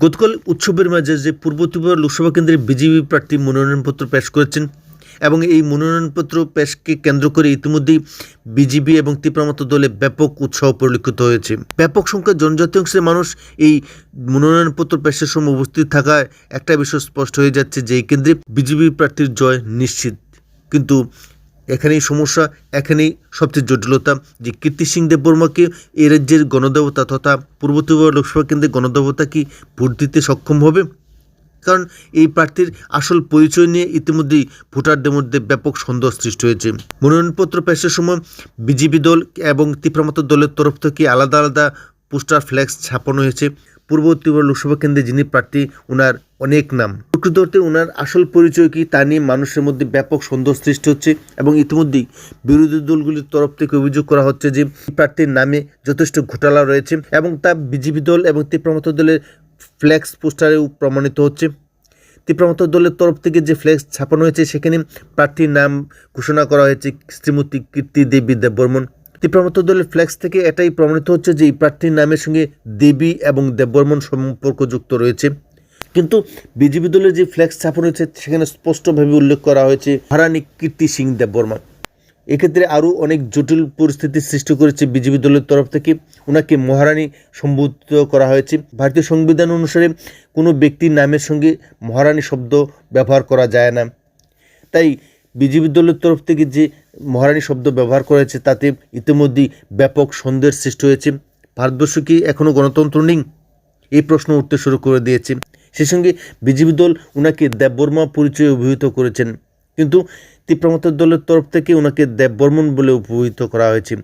গতকাল উৎসবের মাঝে যে পূর্ব ত্রিপুরা লোকসভা কেন্দ্রের বিজেপি প্রার্থী মনোনয়নপত্র পেশ করেছেন এবং এই মনোনয়নপত্র পেশকে কেন্দ্র করে ইতিমধ্যেই বিজেপি এবং তীব্রমত দলে ব্যাপক উৎসাহ পরিলক্ষিত হয়েছে। ব্যাপক সংখ্যায় জনজাতি অংশের মানুষ এই মনোনয়নপত্র পেশের সময় উপস্থিত থাকায় একটা বিষয় স্পষ্ট হয়ে যাচ্ছে যে এই কেন্দ্রে বিজেপি প্রার্থীর জয় নিশ্চিত। কিন্তু এখানেই সমস্যা, এখানেই সবচেয়ে জটিলতা যে কীর্তি সিং দেববর্মাকে এ রাজ্যের গণদেবতা তথা পূর্ব ত্রিপুরা লোকসভা কেন্দ্রের গণদেবতা কি ভোট দিতে সক্ষম হবে? কারণ এই প্রার্থীর আসল পরিচয় নিয়ে ইতিমধ্যেই ভোটারদের মধ্যে ব্যাপক সন্দেহ সৃষ্টি হয়েছে। মনোনয়নপত্র পেশের সময় বিজেপি দল এবং তীব্রমত দলের তরফ থেকে আলাদা আলাদা পোস্টার ফ্ল্যাক্স ছাপানো হয়েছে। পূর্ব ত্রিপুরা লোকসভা কেন্দ্রে যিনি প্রার্থী ওনার অনেক নাম। প্রকৃত অর্থে ওনার আসল পরিচয় কি তা নিয়ে মানুষের মধ্যে ব্যাপক সন্দেহ সৃষ্টি হচ্ছে এবং ইতিমধ্যেই বিরোধী দলগুলির তরফ থেকে অভিযোগ করা হচ্ছে যে প্রার্থীর নামে যথেষ্ট ঘোটালা রয়েছে এবং তা বিজেপি দল এবং তীব্রমত দলের ফ্ল্যাক্স পোস্টারেও প্রমাণিত হচ্ছে। তীব্রমত দলের তরফ থেকে যে ফ্ল্যাক্স ছাপানো হয়েছে, সেখানে প্রার্থীর নাম ঘোষণা করা হয়েছে শ্রীমতী কীর্তি দেবী দেববর্মন। তীব্রমত দলের ফ্লেক্স থেকে এটাই প্রমাণিত হচ্ছে যে এই প্রার্থীর নামের সঙ্গে দেবী এবং দেববর্মন সম্পর্কযুক্ত রয়েছে। কিন্তু বিজেপি দলের যে ফ্লেক্স ছাপানো হয়েছে, সেখানে স্পষ্টভাবে উল্লেখ করা হয়েছে হারানি কীর্তি সিং দেববর্মা এক্ষেত্রে আরও অনেক জটিল পরিস্থিতি সৃষ্টি করেছে বিজেপি দলের তরফ থেকে। ওনাকে মহারানী সম্বোধিত করা হয়েছে। ভারতীয় সংবিধান অনুসারে কোনো ব্যক্তির নামের সঙ্গে মহারানী শব্দ ব্যবহার করা যায় না। তাই বিজেপি দলের তরফ থেকে যে মহারানী শব্দ ব্যবহার করেছে, তাতে ইতিমধ্যেই ব্যাপক সন্দেহের সৃষ্টি হয়েছে। ভারতবর্ষ কি এখনও গণতন্ত্র নেই? এই প্রশ্ন উঠতে শুরু করে দিয়েছে। সেই সঙ্গে বিজেপি দল ওনাকে দেববর্মা পরিচয়ে অভিহিত করেছেন। কিন্তু তীব্রমতের দলের তরফ থেকে ওনাকে দেববর্মন বলে অভিহিত করা হয়েছে।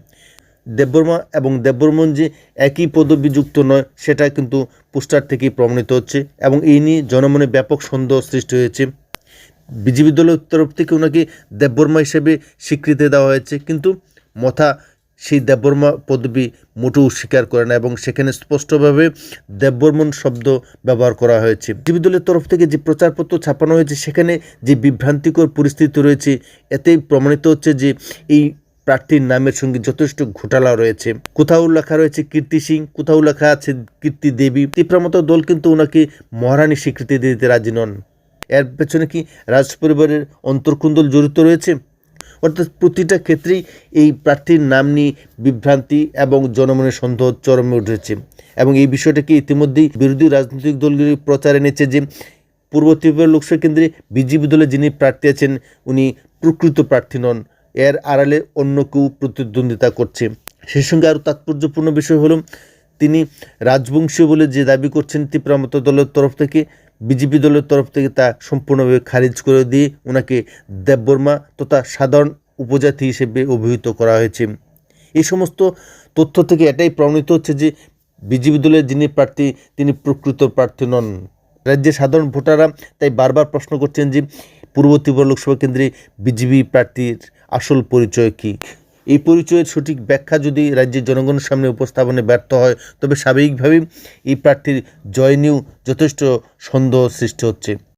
দেববর্মা এবং দেববর্মন যে একই পদবিযুক্ত নয়, সেটা কিন্তু পোস্টার থেকেই প্রমাণিত হচ্ছে এবং এই নিয়ে জনমনে ব্যাপক সন্দেহ সৃষ্টি হয়েছে। বিজেপি দলের তরফ থেকে ওনাকে দেববর্মা হিসেবে স্বীকৃতি দেওয়া হয়েছে। কিন্তু মথা সেই দেববর্মা পদবি মোটেও স্বীকার করে না এবং সেখানে স্পষ্টভাবে দেববর্মন শব্দ ব্যবহার করা হয়েছে। বিজেপি দলের তরফ থেকে যে প্রচারপত্র ছাপানো হয়েছে, সেখানে যে বিভ্রান্তিকর পরিস্থিতি রয়েছে, এতেই প্রমাণিত হচ্ছে যে এই প্রার্থীর নামের সঙ্গে যথেষ্ট ঘোটালা রয়েছে। কোথাও লেখা রয়েছে, কীর্তি সিং, কোথাও লেখা আছে, কীর্তি দেবী। তীব্রমত দল কিন্তু ওনাকে মহারানী স্বীকৃতি দিতে রাজি নন। এর পেছনে কি রাজ পরিবারের অন্তর্কুন্দল জড়িত রয়েছে? অর্থাৎ প্রতিটা ক্ষেত্রেই এই প্রার্থীর নাম নিয়ে বিভ্রান্তি এবং জনমনের সন্দেহ চরমে উঠেছে। এবং এই বিষয়টাকে ইতিমধ্যেই বিরোধী রাজনৈতিক দলগুলি প্রচার এনেছে যে পূর্ব ত্রিপুরা লোকসভা কেন্দ্রে বিজেপি দলে যিনি প্রার্থী আছেন, উনি প্রকৃত প্রার্থী নন। এর আড়ালে অন্য কেউ প্রতিদ্বন্দ্বিতা করছে। সেই সঙ্গে আরও তাৎপর্যপূর্ণ বিষয় হলো, তিনি রাজবংশীয় বলে যে দাবি করছেন তীব্রামত দলের তরফ থেকে বিজেপি দলের তরফ থেকে তা সম্পূর্ণভাবে খারিজ করে দিয়ে ওনাকে দেববর্মা তথা সাধারণ উপজাতি হিসেবে অভিহিত করা হয়েছে। এই সমস্ত তথ্য থেকে এটাই প্রমাণিত হচ্ছে যে বিজেপি দলের যিনি প্রার্থী, তিনি প্রকৃত প্রার্থী নন। রাজ্যের সাধারণ ভোটাররা তাই বারবার প্রশ্ন করছেন যে পূর্ব ত্রিপুরা লোকসভা কেন্দ্রে বিজেপি প্রার্থীর আসল পরিচয় কী? এই পরিচয়ের সঠিক ব্যাখ্যা যদি রাজ্যের জনগণের সামনে উপস্থাপনে ব্যর্থ হয়, তবে স্বাভাবিকভাবেই এই প্রার্থীর জয় নিয়েও যথেষ্ট সন্দেহ সৃষ্টি হচ্ছে।